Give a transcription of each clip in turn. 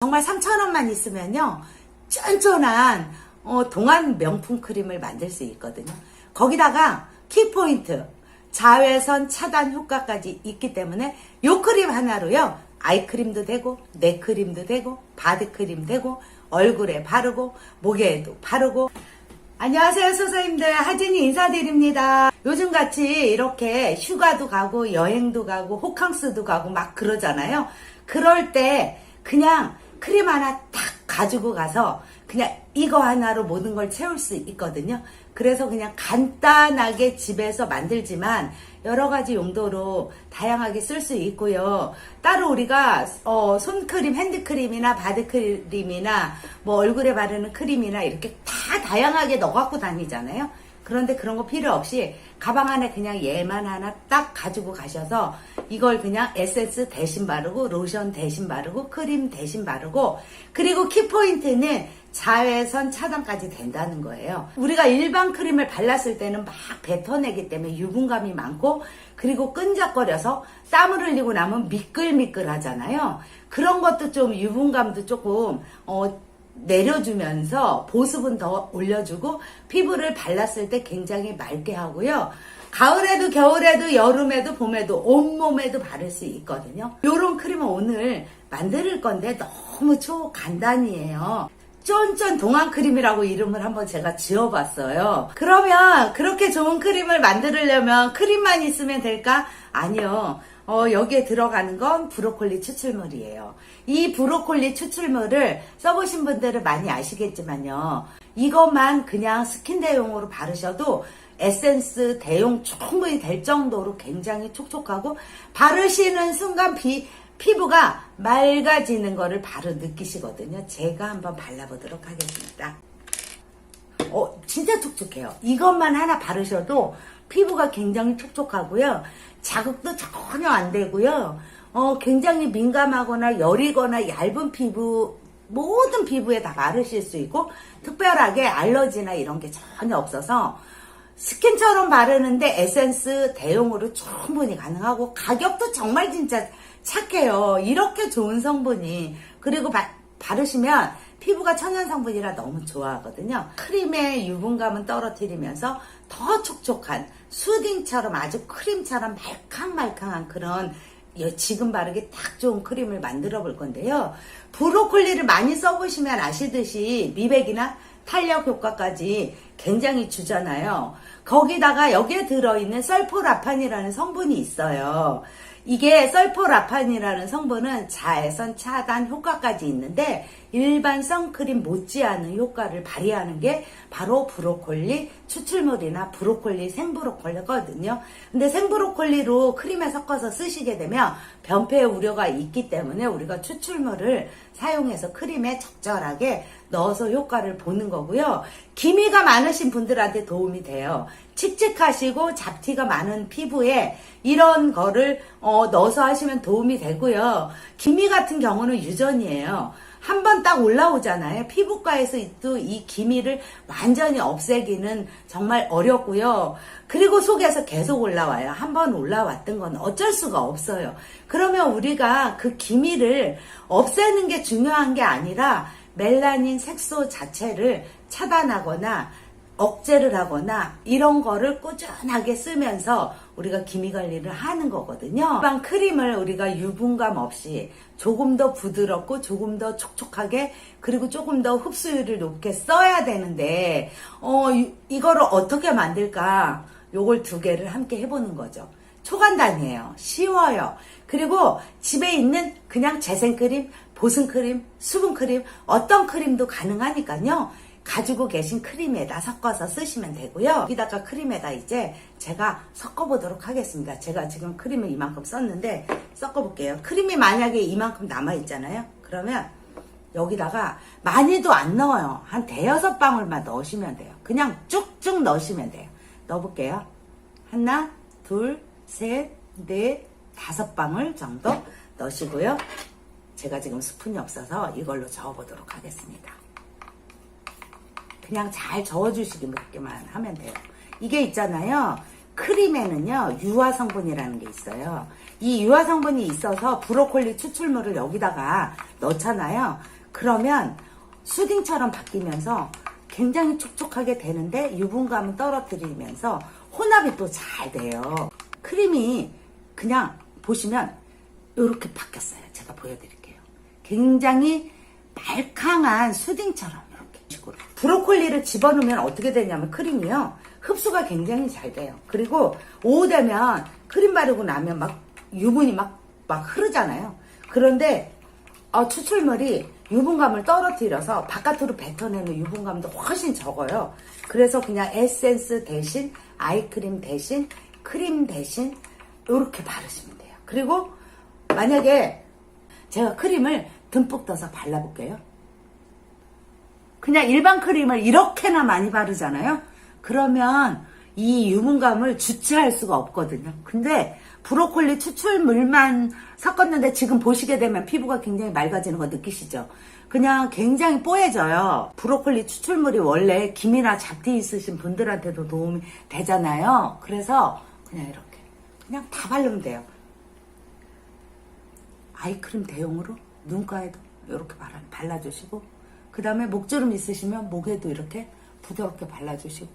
정말 3,000원만 있으면요. 쫀쫀한 어, 동안 명품 크림을 만들 수 있거든요. 거기다가 키포인트, 자외선 차단 효과까지 있기 때문에 요 크림 하나로요. 아이크림도 되고, 내 크림도 되고, 바디크림 되고, 얼굴에 바르고, 목에도 바르고. 안녕하세요, 선생님들. 하진이 인사드립니다. 요즘같이 이렇게 휴가도 가고, 여행도 가고, 호캉스도 가고, 막 그러잖아요. 그럴 때 그냥 크림 하나 딱 가지고 가서 그냥 이거 하나로 모든 걸 채울 수 있거든요. 그래서 그냥 간단하게 집에서 만들지만 여러 가지 용도로 다양하게 쓸 수 있고요. 따로 우리가 어, 손크림, 핸드크림이나 바디크림이나 뭐 얼굴에 바르는 크림이나 이렇게 다 다양하게 넣어 갖고 다니잖아요. 그런데 그런 거 필요 없이 가방 안에 그냥 얘만 하나 딱 가지고 가셔서 이걸 그냥 에센스 대신 바르고 로션 대신 바르고 크림 대신 바르고 그리고 키포인트는 자외선 차단까지 된다는 거예요. 우리가 일반 크림을 발랐을 때는 막 뱉어내기 때문에 유분감이 많고 그리고 끈적거려서 땀을 흘리고 나면 미끌미끌 하잖아요. 그런 것도 좀 유분감도 조금 어 내려주면서 보습은 더 올려주고 피부를 발랐을 때 굉장히 맑게 하고요. 가을에도 겨울에도 여름에도 봄에도 온몸에도 바를 수 있거든요. 요런 크림은 오늘 만들 건데 너무 초간단이에요. 쫀쫀 동안 크림이라고 이름을 한번 제가 지어봤어요. 그러면 그렇게 좋은 크림을 만들려면 크림만 있으면 될까? 아니요. 어, 여기에 들어가는 건 브로콜리 추출물이에요. 이 브로콜리 추출물을 써보신 분들은 많이 아시겠지만요. 이것만 그냥 스킨 대용으로 바르셔도 에센스 대용 충분히 될 정도로 굉장히 촉촉하고 바르시는 순간 비, 피부가 맑아지는 거를 바로 느끼시거든요. 제가 한번 발라보도록 하겠습니다. 어, 진짜 촉촉해요. 이것만 하나 바르셔도 피부가 굉장히 촉촉하고요. 자극도 전혀 안 되고요. 어, 굉장히 민감하거나 여리거나 얇은 피부, 모든 피부에 다 바르실 수 있고, 특별하게 알러지나 이런 게 전혀 없어서, 스킨처럼 바르는데 에센스 대용으로 충분히 가능하고, 가격도 정말 진짜 착해요. 이렇게 좋은 성분이. 그리고 바, 바르시면 피부가 천연 성분이라 너무 좋아하거든요. 크림의 유분감은 떨어뜨리면서 더 촉촉한 수딩처럼 아주 크림처럼 말캉말캉한 그런 예, 지금 바르기 딱 좋은 크림을 만들어 볼 건데요. 브로콜리를 많이 써보시면 아시듯이 미백이나 탄력 효과까지 굉장히 주잖아요. 거기다가 여기에 들어있는 설포라판이라는 성분이 있어요. 이게 설포라판이라는 성분은 자외선 차단 효과까지 있는데 일반 선크림 못지않은 효과를 발휘하는 게 바로 브로콜리 추출물이나 브로콜리 생브로콜리거든요. 근데 생브로콜리로 크림에 섞어서 쓰시게 되면 변폐 우려가 있기 때문에 우리가 추출물을 사용해서 크림에 적절하게 넣어서 효과를 보는 거고요. 기미가 많으신 분들한테 도움이 돼요. 칙칙하시고 잡티가 많은 피부에 이런 거를 어, 넣어서 하시면 도움이 되고요. 기미 같은 경우는 유전이에요. 한 번 딱 올라오잖아요. 피부과에서 또이 기미를 완전히 없애기는 정말 어렵고요. 그리고 속에서 계속 올라와요. 한 번 올라왔던 건 어쩔 수가 없어요. 그러면 우리가 그 기미를 없애는 게 중요한 게 아니라 멜라닌 색소 자체를 차단하거나 억제를 하거나 이런 거를 꾸준하게 쓰면서 우리가 기미 관리를 하는 거거든요. 일반 크림을 우리가 유분감 없이 조금 더 부드럽고 조금 더 촉촉하게 그리고 조금 더 흡수율을 높게 써야 되는데 어 이- 이거를 어떻게 만들까? 요걸 두 개를 함께 해보는 거죠. 초간단이에요. 쉬워요. 그리고 집에 있는 그냥 재생크림, 보습크림, 수분크림, 어떤 크림도 가능하니까요. 가지고 계신 크림에다 섞어서 쓰시면 되고요. 여기다가 크림에다 이제 제가 섞어보도록 하겠습니다. 제가 지금 크림을 이만큼 썼는데 섞어볼게요. 크림이 만약에 이만큼 남아있잖아요. 그러면 여기다가 많이도 안 넣어요. 한 대여섯 방울만 넣으시면 돼요. 그냥 쭉쭉 넣으시면 돼요. 넣어볼게요. 하나, 둘, 셋, 넷, 다섯 방울 정도 넣으시고요. 제가 지금 스푼이 없어서 이걸로 저어보도록 하겠습니다. 그냥 잘 저어주시기만 하면 돼요. 이게 있잖아요. 크림에는요 유화 성분이라는 게 있어요. 이 유화 성분이 있어서 브로콜리 추출물을 여기다가 넣잖아요. 그러면 수딩처럼 바뀌면서 굉장히 촉촉하게 되는데 유분감은 떨어뜨리면서 혼합이 또 잘 돼요. 크림이 그냥 보시면 이렇게 바뀌었어요. 제가 보여드릴게요. 굉장히 말캉한 수딩처럼 이렇게 식으로. 브로콜리를 집어넣으면 어떻게 되냐면 크림이요. 흡수가 굉장히 잘 돼요. 그리고 오후 되면 크림 바르고 나면 막 유분이 막, 막 흐르잖아요. 그런데 어, 추출물이 유분감을 떨어뜨려서 바깥으로 뱉어내는 유분감도 훨씬 적어요. 그래서 그냥 에센스 대신 아이크림 대신 크림 대신 이렇게 바르시면 돼요. 그리고 만약에 제가 크림을 듬뿍 떠서 발라볼게요. 그냥 일반 크림을 이렇게나 많이 바르잖아요. 그러면 이 유분감을 주체할 수가 없거든요. 근데 브로콜리 추출물만 섞었는데 지금 보시게 되면 피부가 굉장히 맑아지는 거 느끼시죠? 그냥 굉장히 뽀얘져요. 브로콜리 추출물이 원래 김이나 잡티 있으신 분들한테도 도움이 되잖아요. 그래서 그냥 이렇게 그냥 다 바르면 돼요. 아이크림 대용으로 눈가에도 이렇게 발라, 발라주시고 그 다음에 목주름 있으시면 목에도 이렇게 부드럽게 발라주시고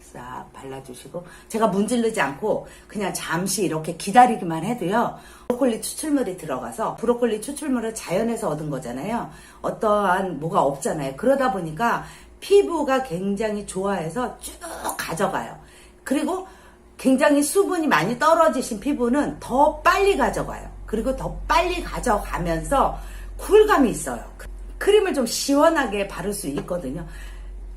싹 발라주시고 제가 문지르지 않고 그냥 잠시 이렇게 기다리기만 해도요 브로콜리 추출물이 들어가서 브로콜리 추출물을 자연에서 얻은 거잖아요 어떠한 뭐가 없잖아요 그러다 보니까 피부가 굉장히 좋아해서 쭉 가져가요 그리고 굉장히 수분이 많이 떨어지신 피부는 더 빨리 가져가요. 그리고 더 빨리 가져가면서 쿨감이 있어요. 크림을 좀 시원하게 바를 수 있거든요.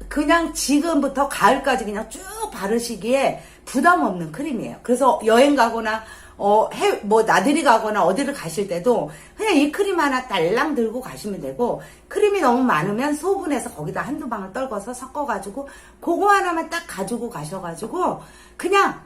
그냥 지금부터 가을까지 그냥 쭉 바르시기에 부담 없는 크림이에요. 그래서 여행 가거나 어, 해, 뭐, 나들이 가거나 어디를 가실 때도 그냥 이 크림 하나 딸랑 들고 가시면 되고, 크림이 너무 많으면 소분해서 거기다 한두 방울 떨궈서 섞어가지고, 그거 하나만 딱 가지고 가셔가지고, 그냥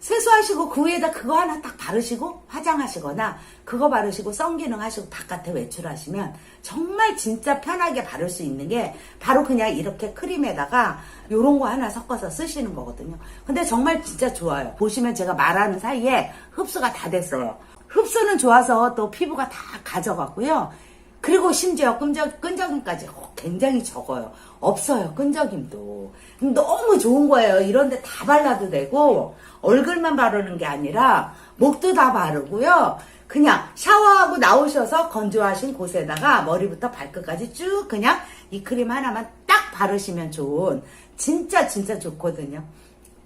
세수하시고 그 위에다 그거 하나 딱 바르시고 화장하시거나 그거 바르시고 선기능 하시고 바깥에 외출하시면 정말 진짜 편하게 바를 수 있는 게 바로 그냥 이렇게 크림에다가 요런 거 하나 섞어서 쓰시는 거거든요. 근데 정말 진짜 좋아요. 보시면 제가 말하는 사이에 흡수가 다 됐어요. 흡수는 좋아서 또 피부가 다 가져갔고요. 그리고 심지어 끈적, 끈적임까지 굉장히 적어요. 없어요, 끈적임도. 너무 좋은 거예요. 이런데 다 발라도 되고, 얼굴만 바르는 게 아니라, 목도 다 바르고요. 그냥 샤워하고 나오셔서 건조하신 곳에다가 머리부터 발끝까지 쭉 그냥 이 크림 하나만 딱 바르시면 좋은, 진짜 진짜 좋거든요.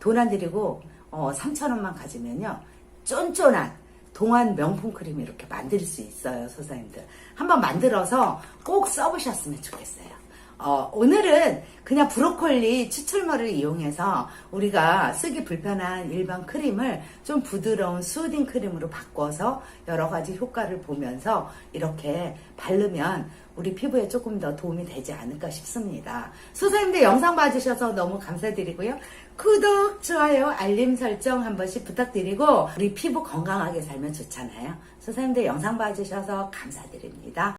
돈안 들이고, 어, 3,000원만 가지면요. 쫀쫀한, 동안 명품 크림 이렇게 만들 수 있어요, 소사님들. 한번 만들어서 꼭 써보셨으면 좋겠어요. 어, 오늘은 그냥 브로콜리 추출물을 이용해서 우리가 쓰기 불편한 일반 크림을 좀 부드러운 수딩 크림으로 바꿔서 여러 가지 효과를 보면서 이렇게 바르면 우리 피부에 조금 더 도움이 되지 않을까 싶습니다. 소사님들 영상 봐주셔서 너무 감사드리고요. 구독, 좋아요, 알림 설정 한 번씩 부탁드리고 우리 피부 건강하게 살면 좋잖아요. 소사님들 영상 봐주셔서 감사드립니다.